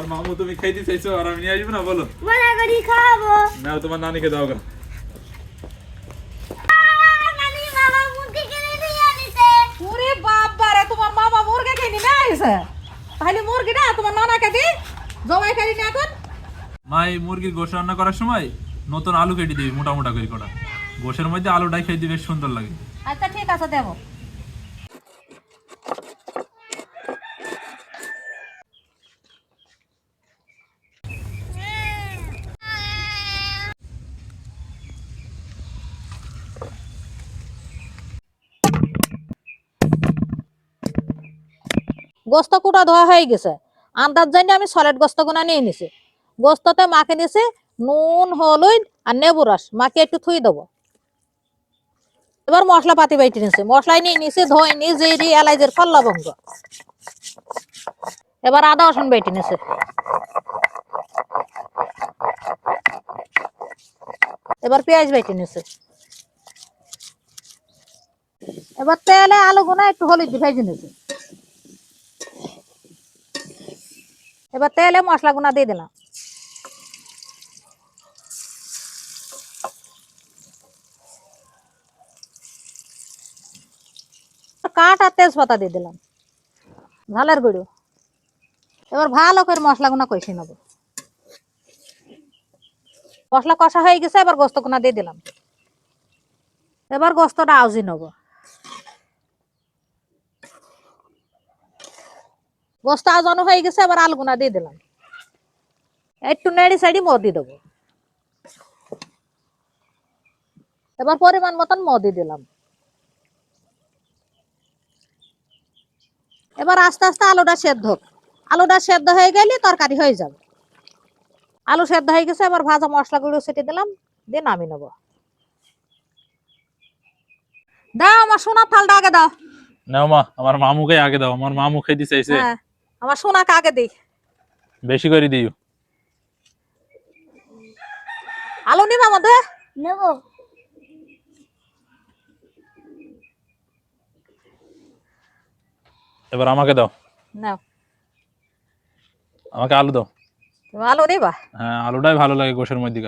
আমার মামু তুমি খাইতে চাইছো আর আমি নিয়ে আসব না বলো। মজা করি খাব। নাও তোমার নানিকে দাও গা। নানি বাবা মুরগি কিনে দিয়ে দিতে ওরে বাবা তোমার মামা মুরগি খেয়ে নিয়ে আইছে তাহলে মুরগিটা তোমার নানাকে দি জবাই করে নিয়ে এখন। মা এই মুরগির গোশ রান্না করার সময় নতুন আলু কেটে দিবি মোটা মোটা করে কটা। গোশের মধ্যে আলুটাই খেয়ে দিবে বেশ সুন্দর লাগে। আচ্ছা ঠিক আছে দেবো। গোস্ত কুটা ধোয়া হয়ে গেছে। আন্দাজ জানি আমি সলেড গোস্ত গুনা নিয়ে নিছি। গোস্ততে মাকে নিছি নুন, হলুদ আর নেবু রস। মাকে একটু থুই দেবো। এবার মশলা পাতি বাইটি নিছি। মশলাই নিয়ে নিছি ধোয় নি জিরি এলাইজের ফল লবঙ্গ। এবার আদা, রসুন বেটে নিছি। এবার পেঁয়াজ বেটে নিছি। এবার তেলে আলু গুনা একটু হলুদ ভেজে নিছি। এবার তেলে মশলা গুনা দিয়ে দিলাম। কাঠ আর তেজপাতা দিয়ে দিলাম, ঝালের গুঁড়ো। এবার ভালো করে মশলা গুনা কষে নেব। মশলা কষা হয়ে গেছে, এবার গোস্ত গুনা দিয়ে দিলাম। এবার গোস্তটা আউজি নেব। গোস্ত আজানো হয়ে গেছে এবার আলগুনা দিয়ে দিলাম। একটু নেড়ি সাইডি মদ দিয়ে দেবো। এবার পরিমাণ মতন মদ দিয়ে দিলাম। এবার আস্তে আস্তে আলুটা সেদ্ধ হোক। আলুটা সেদ্ধ হয়ে গেলে তরকারি হয়ে যাবে। আলু সেদ্ধ হয়ে গেছে এবার ভাজা মশলা গুঁড়ো ছেটে দিলাম দিয়ে নামি নেব। দাও আমার সোনার থালটা আগে দাও। নাও মা আমার মামুকে আগে দাও আমার মামু খাইতে চাইছে। হ্যাঁ। আমার সোনা কাকে দিই? বেশি করে দিও। আলু নিবা আমাদের নেব। এবার আমাকে দাও। নাও। আমাকে আলু দাও। তুমি আলু নিবা? হ্যাঁ আলুটাই ভালো লাগে গোশের মধ্যে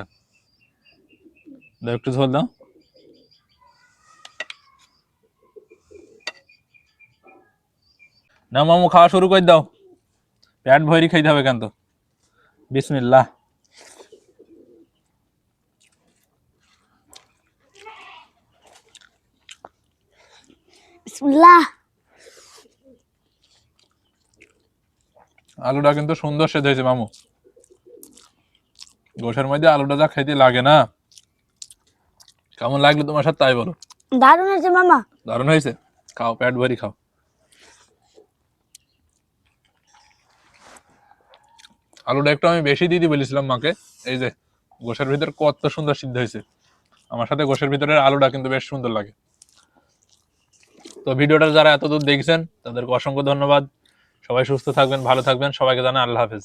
দাও একটু ঝোল দাও। না মামু খাওয়া শুরু করে দাও। পেট ভরি খাইতে হবে কেন তো? বিসমিল্লাহ। বিসমিল্লাহ। আলুটা কিন্তু সুন্দর সেদ্ধ হয়েছে মামু। গোশের মধ্যে আলুটা যা খাইতে লাগে না। কেমন লাগল তোমার সাথে তাই বলো। দারুণ হয়েছে মামা। দারুণ হয়েছে। খাও পেট ভরি খাও। আলুটা একটু আমি বেশি দিয়ে দিই বলেছিলাম মাকে। এই যে গোসের ভিতর কত সুন্দর সিদ্ধ হয়েছে। আমার সাথে গোসের ভিতরের আলুটা কিন্তু বেশ সুন্দর লাগে। তো ভিডিওটা যারা এতদূর দেখছেন, তাদেরকে অসংখ্য ধন্যবাদ। সবাই সুস্থ থাকবেন, ভালো থাকবেন। সবাইকে জানা আল্লাহ হাফেজ।